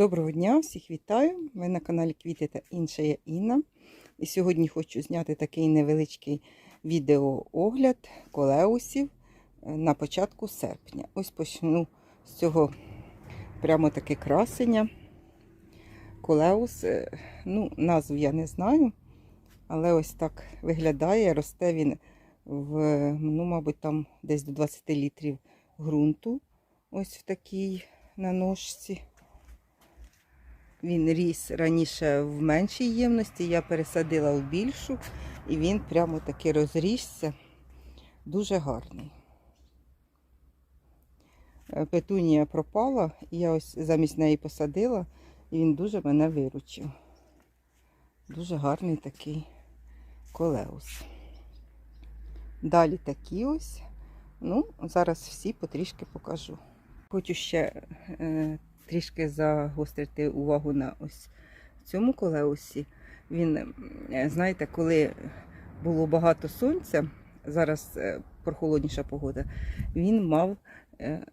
Доброго дня, всіх вітаю! Ви на каналі Квіти та інше я Інна. І сьогодні хочу зняти такий невеличкий відеоогляд колеусів е, на початку серпня. Ось почну з цього прямо таке красення. Колеус, е, ну, назву я не знаю, але ось так виглядає. Росте він в, ну, мабуть, там десь до 20 літрів ґрунту. Ось в такій на ножці. Він ріс раніше в меншій ємності, я пересадила в більшу, і він прямо таки розрісся. Дуже гарний. Е, Петунія пропала, і я ось замість неї посадила, і він дуже мене виручив. Дуже гарний такий колеус. Далі такі ось. Ну, зараз всі потрішки покажу. Хочу ще е, трішки загострити увагу на ось цьому колеусі. Він, знаєте, коли було багато сонця, зараз е, прохолодніша погода, він мав е,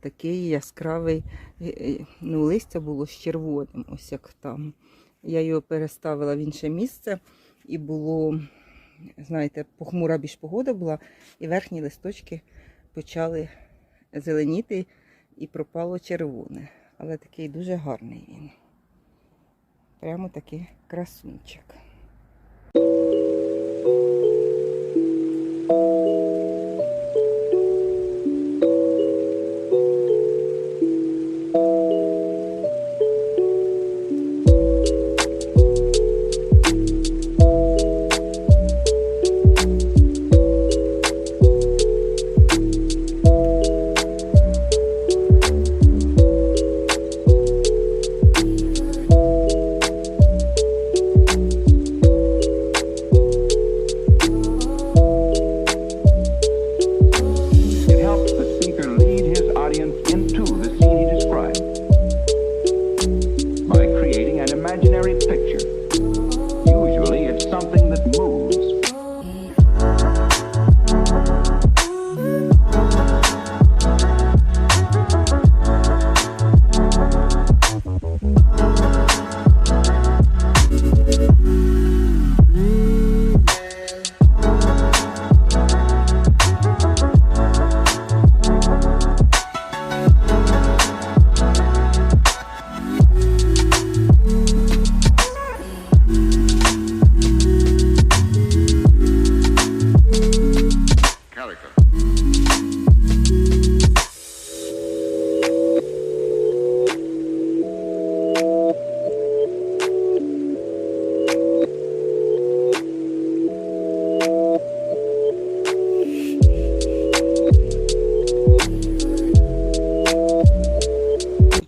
такий яскравий, е, ну, листя було з червоним, ось як там. Я його переставила в інше місце і було, знаєте, похмура більш погода була, і верхні листочки почали зеленіти і пропало червоне. Але такий дуже гарний він. Прямо такий красунчик. Calico.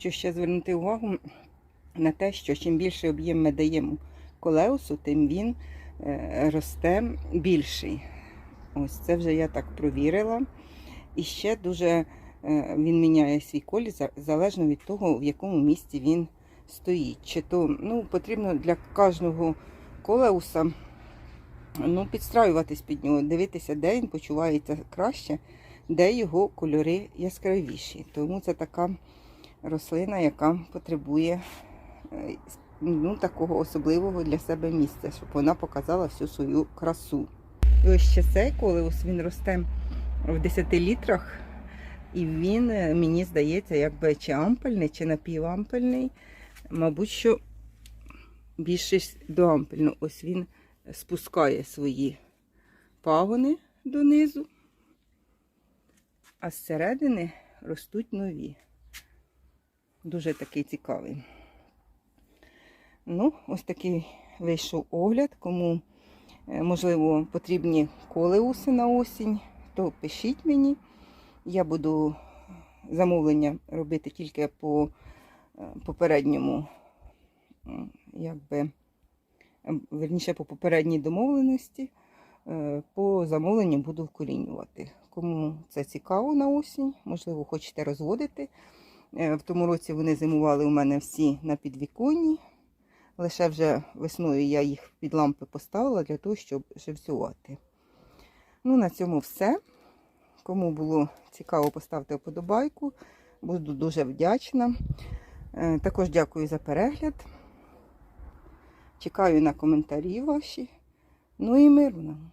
Хочу ще звернути увагу на те, що чим більше об'єм ми даємо колеусу, тим він е, росте більший. Ось це вже я так провірила. І ще дуже е, він міняє свій колір залежно від того, в якому місці він стоїть. Чи то ну, потрібно для кожного колеуса ну, підстраюватись під нього, дивитися, де він почувається краще, де його кольори яскравіші. Тому це така рослина, яка потребує е, ну, такого особливого для себе місця, щоб вона показала всю свою красу. І ось ще цей колеус він росте в 10 літрах, і він, е, мені здається, якби чи ампельний, чи напівампельний. Мабуть, що більшість до ампельного. Ось він спускає свої пагони донизу, а зсередини ростуть нові. Дуже такий цікавий. Ну, ось такий вийшов огляд. Кому, можливо, потрібні колеуси на осінь, то пишіть мені. Я буду замовлення робити тільки по е, попередньому, якби, ем, верніше по попередній домовленості. Е, По замовленню буду вкорінювати. Кому це цікаво на осінь, можливо, хочете розводити. Е, В тому році вони зимували у мене всі на підвіконні. Лише вже весною я їх під лампи поставила для того, щоб живцювати. Ну, на цьому все. Кому було цікаво, поставте вподобайку. Буду дуже вдячна. Е, Також дякую за перегляд. Чекаю на коментарі ваші. Ну і миру нам.